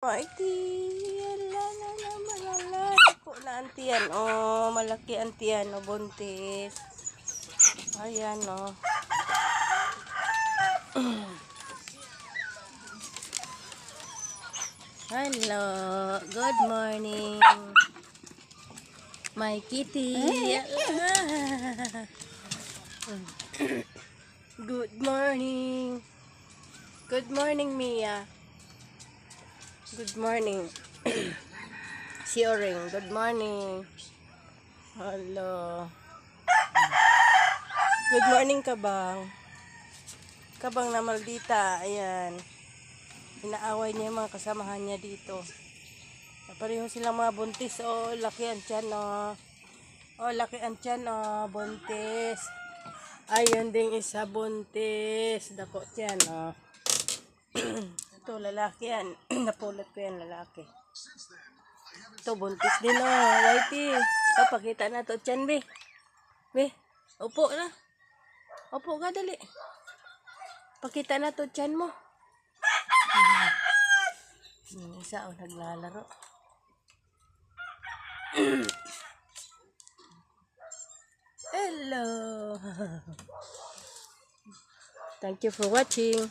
Mighty, ala na naman, ala. Ako na antiyan, oh, malaki antiyan, oh, buntis. Ayan, oh. Hello, good morning. My kitty. Good morning. Good morning, Mia. Good morning. si good morning. Hello. Good morning, Kabang. Kabang na maldita. Ayan. Inaaway niya yung mga kasamahan niya dito. Pareho silang mga buntis. Oh, laki ang tiyan, oh. Oh, laki ang tiyan, oh. Buntis. Ayun ding isa buntis. Dako tiyan, oh. Ito, lalaki yan. Napulot ko yan, lalaki. Ito, buntis din, oh. Whitey. Ito, pakita na to. Tiyan, be. Be, upo na. Upo ka, dali. Pakita na to, tiyan mo. Hmm, isa, oh, naglalaro. Hello. Thank you for watching.